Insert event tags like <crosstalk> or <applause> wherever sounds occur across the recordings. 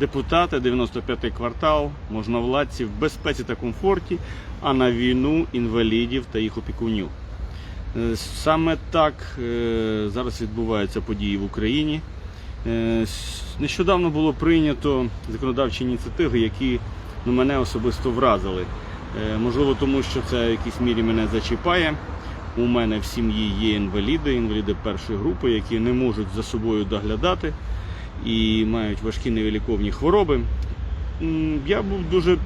депутати, 95-й квартал, можновладці в безпеці та комфорті, а на війну інвалідів та їх опікунів. Е, Саме так е, зараз відбуваються події в Україні. Е, Нещодавно було прийнято законодавчі ініціативи, які ну, мене особисто вразили. Можливо, тому що це в якійсь мірі мене зачіпає. У мене в сім'ї є інваліди, інваліди першої групи, які не можуть за собою доглядати і мають важкі невиліковні хвороби. Я був дуже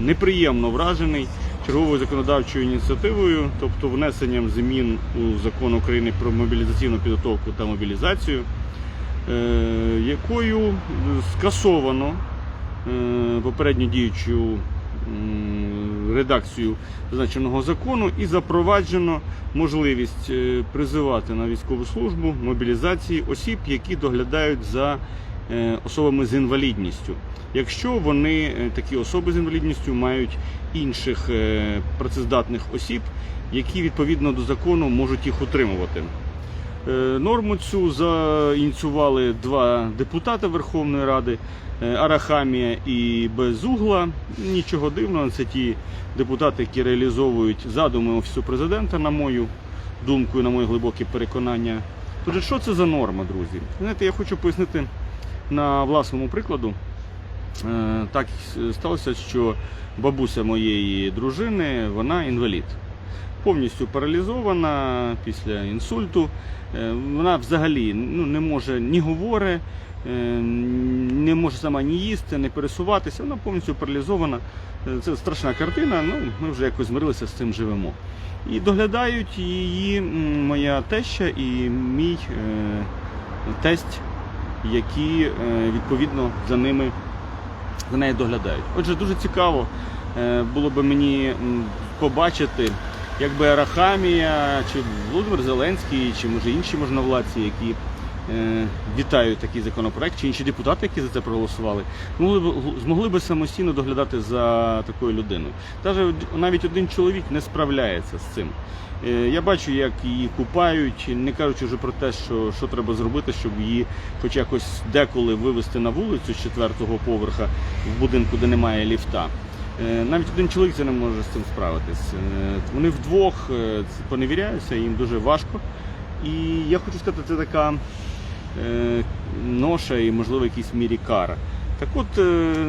неприємно вражений черговою законодавчою ініціативою, тобто внесенням змін у закон України про мобілізаційну підготовку та мобілізацію, е, якою скасовано е, попередньо діючу редакцію зазначеного закону і запроваджено можливість е, призивати на військову службу мобілізації осіб, які доглядають за е, особами з інвалідністю, якщо вони е, такі особи з інвалідністю мають інших працездатних осіб, які відповідно до закону можуть їх утримувати. Е, Норму цю заініціювали два депутати Верховної Ради е, Арахамія і Безугла. Нічого дивного, це ті депутати, які реалізовують задуми Офісу президента, на мою думку і на моє глибоке переконання. Отже, що це за норма, друзі? Знаєте, я хочу пояснити на власному прикладу. Е, Так сталося, що бабуся моєї дружини, вона інвалід повністю паралізована після інсульту. Е, Вона взагалі ну, не може ні говори, е, не може сама ні їсти, не пересуватися. Вона повністю паралізована. Е, Це страшна картина. Ну, ми вже якось змирилися з цим живемо. І доглядають її моя теща і мій тесть, які відповідно за ними за нею доглядають. Отже, дуже цікаво було би мені побачити, якби Арахамія, чи Володимир Зеленський, чи може інші можновладці, які е, вітають такий законопроект, чи інші депутати, які за це проголосували, могли б, змогли би самостійно доглядати за такою людиною. Даже навіть один чоловік не справляється з цим. Е, Я бачу, як її купають, не кажучи вже про те, що, що треба зробити, щоб її хоч якось деколи вивести на вулицю з четвертого поверха в будинку, де немає ліфта. Е, Навіть один чоловік це не може з цим справитись. Е, Вони вдвох е, поневіряються, їм дуже важко. І я хочу сказати, це така ноша і, можливо, в якійсь мірі кара. Так от,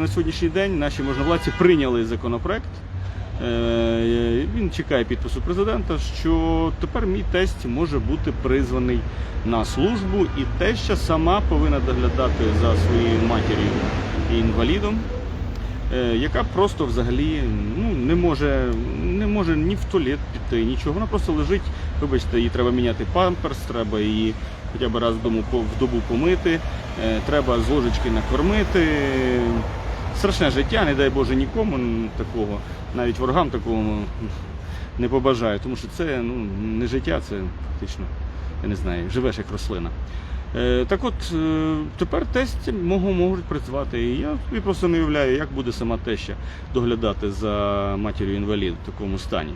на сьогоднішній день наші можновладці прийняли законопроект. Він чекає підпису президента, що тепер мій тесть може бути призваний на службу, і теща сама повинна доглядати за своєю матір'ю і інвалідом, яка просто взагалі ну, не може, не може ні в туалет піти, нічого. Вона просто лежить. Вибачте, їй треба міняти памперс, треба її хоча б раз в добу помити, е, треба з ложечки накормити. Страшне життя, не дай Боже нікому такого, навіть ворогам такого не побажаю, тому що це ну, не життя, це фактично, я не знаю, живеш як рослина. Е, так от, е, тепер тесті можуть працювати. І я собі просто не уявляю, як буде сама теща доглядати за матір'ю інвалід в такому стані.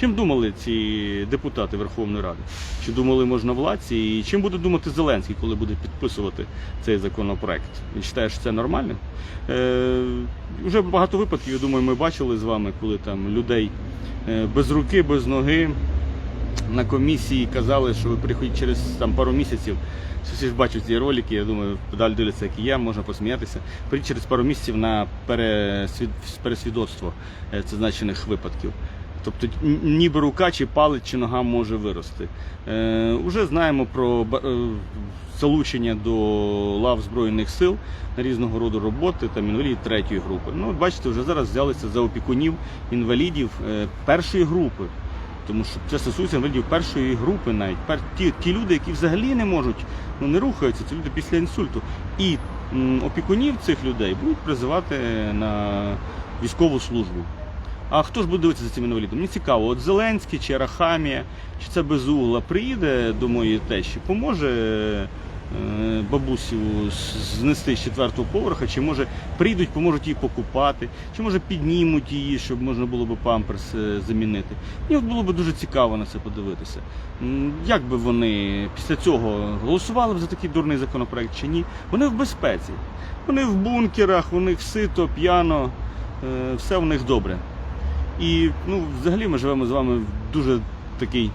Чим думали ці депутати Верховної Ради? Чи думали можновладці? І чим буде думати Зеленський, коли буде підписувати цей законопроект? Він вважає, що це нормально? Е, вже багато випадків, я думаю, ми бачили з вами, коли там людей е, без руки, без ноги на комісії казали, що ви приходите через там, пару місяців. Всі ж бачать ці ролики, я думаю, подалі дивляться, як і я, можна посміятися. Прийти через пару місяців на пересвід... пересвідоцтво е, це значених випадків. Тобто ніби рука чи палець чи нога може вирости. Е, уже знаємо про е, залучення до лав Збройних сил на різного роду роботи там інвалідів третьої групи. Ну, бачите, вже зараз взялися за опікунів інвалідів е, першої групи. Тому що це стосується інвалідів першої групи навіть. Пер, ті, ті люди, які взагалі не можуть, ну не рухаються, це люди після інсульту. І м, опікунів цих людей будуть призивати на військову службу. А хто ж буде дивитися за цим інвалідом? Мені цікаво, от Зеленський чи Арахамія, чи це Безугла приїде до моєї тещі, поможе е, бабусю знести з четвертого поверха, чи може прийдуть, поможуть її покупати, чи може піднімуть її, щоб можна було б памперс е, замінити. Мені було б дуже цікаво на це подивитися. Як би вони після цього голосували б за такий дурний законопроект чи ні? Вони в безпеці. Вони в бункерах, у них сито, п'яно, е, все у них добре. І ну, взагалі ми живемо з вами в дуже такий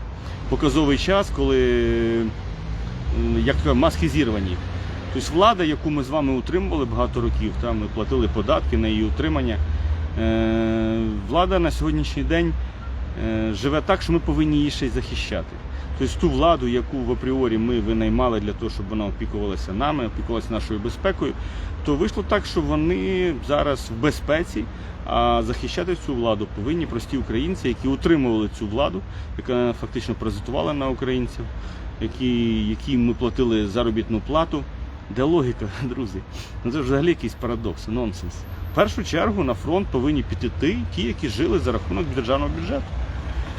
показовий час, коли як зірвані. Тобто влада, яку ми з вами утримували багато років, там ми платили податки на її утримання. Е, влада на сьогоднішній день е, живе так, що ми повинні її ще й захищати. Тобто ту владу, яку в апріорі ми винаймали для того, щоб вона опікувалася нами, опікувалася нашою безпекою, то вийшло так, що вони зараз в безпеці, а захищати цю владу повинні прості українці, які утримували цю владу, яка фактично паразитувала на українців, які, яким ми платили заробітну плату. Де логіка, <laughs> друзі? Ну це взагалі якийсь парадокс, нонсенс. В першу чергу на фронт повинні піти ті, ті, які жили за рахунок державного бюджету.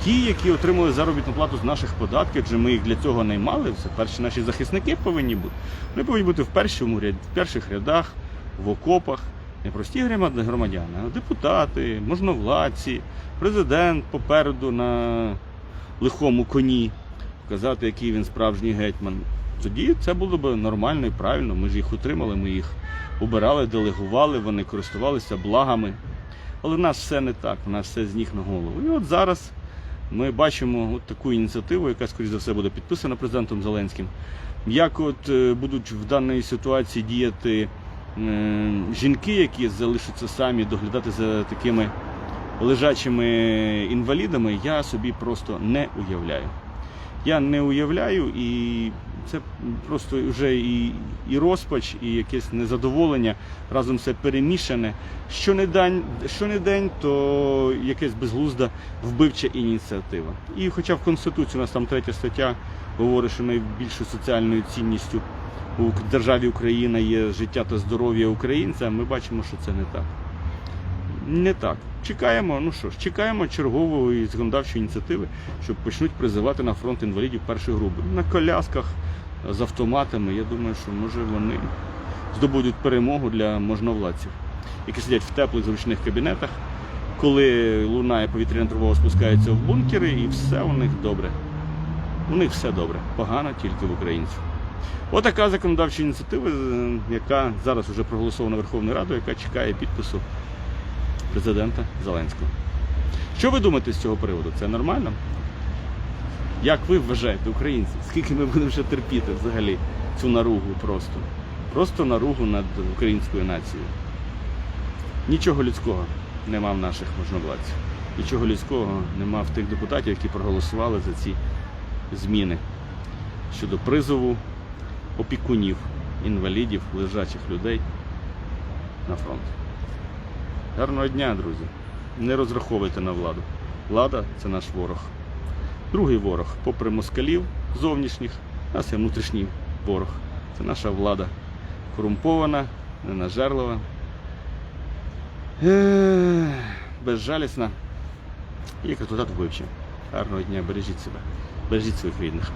Ті, які отримали заробітну плату з наших податків, адже ми їх для цього наймали, це перші наші захисники повинні бути. Вони повинні бути в першому в перших рядах, в окопах. Не прості громад- громадяни, а депутати, можновладці, президент попереду на лихому коні, показати, який він справжній гетьман. Тоді це було б нормально і правильно. Ми ж їх утримали, ми їх обирали, делегували, вони користувалися благами. Але в нас все не так, у нас все з ніг на голову. І от зараз ми бачимо от таку ініціативу, яка, скоріш за все, буде підписана президентом Зеленським. Як от е, будуть в даній ситуації діяти е, жінки, які залишаться самі доглядати за такими лежачими інвалідами, я собі просто не уявляю. Я не уявляю, і це просто вже і, і розпач, і якесь незадоволення разом все перемішане. Що не день, що не день, то якась безглузда вбивча ініціатива. І хоча в Конституції у нас там третя стаття говорить, що найбільшою соціальною цінністю у державі Україна є життя та здоров'я українця, ми бачимо, що це не так. Не так. Чекаємо, ну що ж, чекаємо чергової законодавчої ініціативи, що почнуть призивати на фронт інвалідів першої групи. На колясках з автоматами. Я думаю, що може вони здобудуть перемогу для можновладців, які сидять в теплих зручних кабінетах, коли лунає повітряна тривога, спускаються в бункери, і все у них добре. У них все добре, погано тільки в українців. Отака законодавча ініціатива, е, яка зараз вже проголосована Верховною Радою, яка чекає підпису президента Зеленського. Що ви думаєте з цього приводу? Це нормально? Як ви вважаєте, українці? Скільки ми будемо ще терпіти взагалі цю наругу просто? Просто наругу над українською нацією. Нічого людського нема в наших можновладців. Нічого людського нема в тих депутатів, які проголосували за ці зміни щодо призову опікунів, інвалідів, лежачих людей на фронт. Гарного дня, друзі. Не розраховуйте на владу. Влада це наш ворог. Другий ворог, попри москалів зовнішніх, у нас є внутрішній ворог. Це наша влада. Корумпована, ненажерлива, безжалісна і як результат вбивча. Гарного дня, бережіть себе, бережіть своїх рідних.